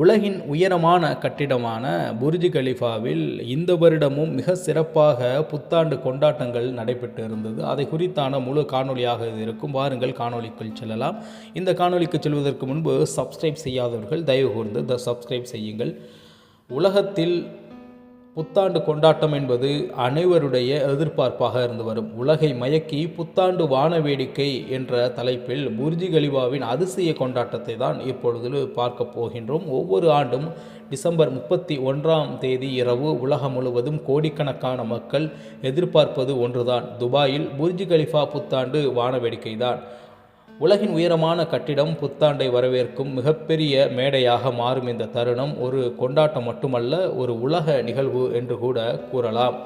உலகின் உயரமான கட்டிடமான புர்ஜ் கலிஃபாவில் இந்த வருடமும் மிக சிறப்பாக புத்தாண்டு கொண்டாட்டங்கள் நடைபெற்று இருந்தது. அதை குறித்தான முழு காணொளியாக இது இருக்கும். வாருங்கள் காணொளிக்குள் செல்லலாம். இந்த காணொலிக்கு செல்வதற்கு முன்பு சப்ஸ்கிரைப் செய்யாதவர்கள் தயவு கூர்ந்து த சப்ஸ்கிரைப் செய்யுங்கள். உலகத்தில் புத்தாண்டு கொண்டாட்டம் என்பது அனைவருடைய எதிர்பார்ப்பாக இருந்து வரும். உலகை மயக்கி புத்தாண்டு வான வேடிக்கை என்ற தலைப்பில் புர்ஜி கலிபாவின் அதிசய கொண்டாட்டத்தை தான் இப்பொழுது பார்க்க போகின்றோம். ஒவ்வொரு ஆண்டும் டிசம்பர் முப்பத்தி ஒன்றாம் தேதி இரவு உலகம் முழுவதும் கோடிக்கணக்கான மக்கள் எதிர்பார்ப்பது ஒன்றுதான். துபாயில் புர்ஜி கலிஃபா புத்தாண்டு வான வேடிக்கை தான். உலகின் உயரமான கட்டிடம் புத்தாண்டை வரவேற்கும் மிகப்பெரிய மேடையாக மாறும் இந்த தருணம் ஒரு கொண்டாட்டம் மட்டுமல்ல ஒரு உலக நிகழ்வு என்று கூட கூறலாம்.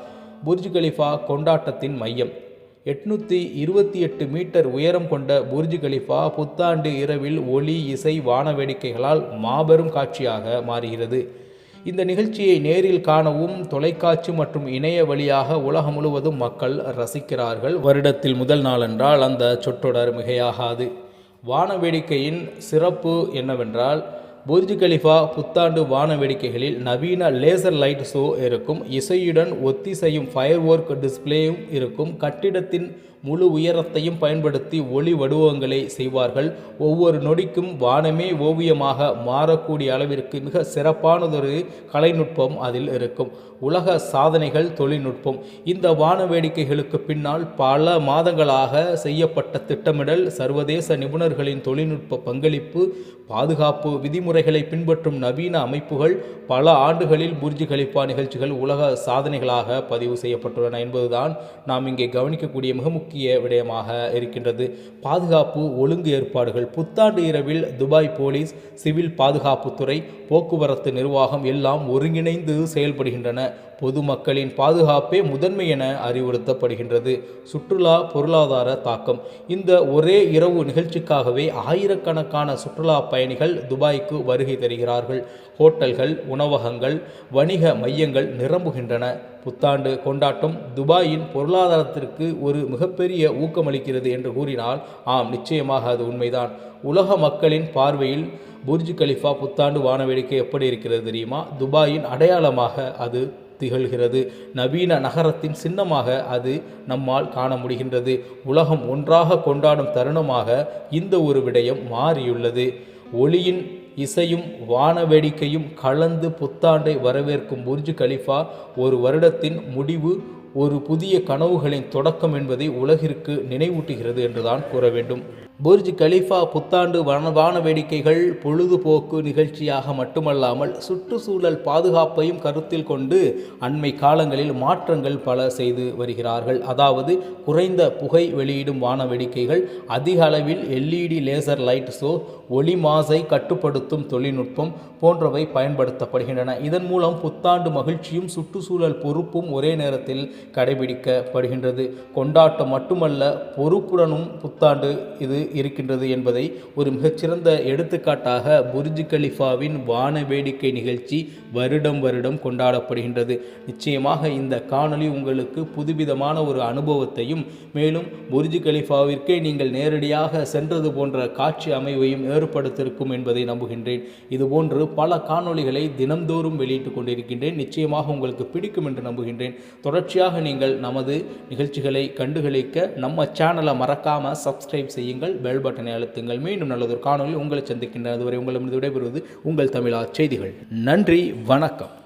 புர்ஜ் கலிஃபா கொண்டாட்டத்தின் மையம். எட்நூற்றி இருபத்தி எட்டு மீட்டர் உயரம் கொண்ட புர்ஜ் கலிஃபா புத்தாண்டு இரவில் ஒளி இசை வான வேடிக்கைகளால் மாபெரும் காட்சியாக மாறுகிறது. இந்த நிகழ்ச்சியை நேரில் காணவும் தொலைக்காட்சி மற்றும் இணைய வழியாக உலகம் முழுவதும் மக்கள் ரசிக்கிறார்கள். வருடத்தில் முதல் நாள் என்றால் அந்த சொற்றொடர் மிகையாகாது. வான வேடிக்கையின் சிறப்பு என்னவென்றால் புர்ஜ் கலிஃபா புத்தாண்டு வான வேடிக்கைகளில் நவீன லேசர் லைட் ஷோ இருக்கும். இசையுடன் ஒத்திசையும் ஃபயர் ஒர்க் டிஸ்பிளேயும் இருக்கும். கட்டிடத்தின் முழு உயரத்தையும் பயன்படுத்தி ஒளி வடிவங்களை செய்வார்கள். ஒவ்வொரு நொடிக்கும் வானமே ஓவியமாக மாறக்கூடிய அளவிற்கு மிக சிறப்பானதொரு கலைநுட்பம் அதில் இருக்கும். உலக சாதனைகள் தொழில்நுட்பம். இந்த வான வேடிக்கைகளுக்கு பின்னால் பல மாதங்களாக செய்யப்பட்ட திட்டமிடல் சர்வதேச நிபுணர்களின் தொழில்நுட்ப பங்களிப்பு பாதுகாப்பு விதிமுறைகளை பின்பற்றும் நவீன அமைப்புகள் பல ஆண்டுகளில் புர்ஜி கலிப்பா நிகழ்ச்சிகள் உலக சாதனைகளாக பதிவு செய்யப்பட்டுள்ளன என்பதுதான் நாம் இங்கே கவனிக்கக்கூடிய மிக முக்கிய விடயமாக இருக்கின்றது. பாதுகாப்பு ஒழுங்கு ஏற்பாடுகள். புத்தாண்டு இரவில் துபாய் போலீஸ் சிவில் பாதுகாப்புத்துறை போக்குவரத்து நிர்வாகம் எல்லாம் ஒருங்கிணைந்து செயல்படுகின்றன. பொதுமக்களின் பாதுகாப்பே முதன்மை என அறிவுறுத்தப்படுகின்றது. சுற்றுலா பொருளாதார தாக்கம். இந்த ஒரே இரவு நிகழ்ச்சிக்காகவே ஆயிரக்கணக்கான சுற்றுலா பயணிகள் துபாய்க்கு வருகை தருகிறார்கள். ஹோட்டல்கள் உணவகங்கள் வணிக மையங்கள் நிரம்புகின்றன. புத்தாண்டு கொண்டாட்டம் துபாயின் பொருளாதாரத்திற்கு ஒரு மிகப்பெரிய ஊக்கமளிக்கிறது என்று கூறினால் ஆம் நிச்சயமாக அது உண்மைதான். உலக மக்களின் பார்வையில் புர்ஜ் கலிஃபா புத்தாண்டு வானவேடிக்கை எப்படி இருக்கிறது தெரியுமா? துபாயின் அடையாளமாக அது திகழ்கிறது. நவீன நகரத்தின் சின்னமாக அது நம்மால் காண முடிகின்றது. உலகம் ஒன்றாக கொண்டாடும் தருணமாக இந்த ஒரு விடயம் மாறியுள்ளது. ஒளியின் இசையும் வான வேடிக்கையும் கலந்து புத்தாண்டை வரவேற்கும் புர்ஜ் கலிஃபா ஒரு வருடத்தின் முடிவு ஒரு புதிய கனவுகளின் தொடக்கம் என்பதை உலகிற்கு நினைவூட்டுகிறது என்றுதான் கூற வேண்டும். புர்ஜ் கலிஃபா புத்தாண்டு வனவான வேடிக்கைகள் பொழுதுபோக்கு நிகழ்ச்சியாக மட்டுமல்லாமல் சுற்றுச்சூழல் பாதுகாப்பையும் கருத்தில் கொண்டு அண்மை காலங்களில் மாற்றங்கள் பல செய்து வருகிறார்கள். அதாவது குறைந்த புகை வெளியிடும் வான வேடிக்கைகள் அதிக அளவில் எல்இடி லேசர் லைட் ஷோ ஒளி மாசை கட்டுப்படுத்தும் தொழில்நுட்பம் போன்றவை பயன்படுத்தப்படுகின்றன. இதன் மூலம் புத்தாண்டு மகிழ்ச்சியும் சுற்றுச்சூழல் பொறுப்பும் ஒரே நேரத்தில் கடைபிடிக்கப்படுகின்றது. கொண்டாட்டம் மட்டுமல்ல பொறுப்புடனும் புத்தாண்டு இது இருக்கின்றது என்பதை ஒரு மிகச்சிறந்த எடுத்துக்காட்டாக புர்ஜ் கலிஃபாவின் வான வேடிக்கை நிகழ்ச்சி வருடம் வருடம் கொண்டாடப்படுகின்றது. நிச்சயமாக இந்த காணொளி உங்களுக்கு புதுவிதமான ஒரு அனுபவத்தையும் மேலும் புர்ஜ் கலிஃபாவிற்கே நீங்கள் நேரடியாக சென்றது போன்ற காட்சி அமைவையும் ஏற்படுத்தியிருக்கும் என்பதை நம்புகின்றேன். இதுபோன்று பல காணொளிகளை தினந்தோறும் வெளியிட்டுக் கொண்டிருக்கின்றேன். நிச்சயமாக உங்களுக்கு பிடிக்கும் என்று நம்புகின்றேன். தொடர்ச்சியாக நீங்கள் நமது நிகழ்ச்சிகளை கண்டுகளிக்க நம்ம சேனலை மறக்காமல் சப்ஸ்கிரைப் செய்யுங்கள். பெல் பட்டனை அழுத்துங்கள். மீண்டும் நல்லதொரு காணொலி உங்களை சந்திக்கின்ற அதுவரை உங்களிடம் விடைபெறுவது உங்கள் தமிழா செய்திகள். நன்றி வணக்கம்.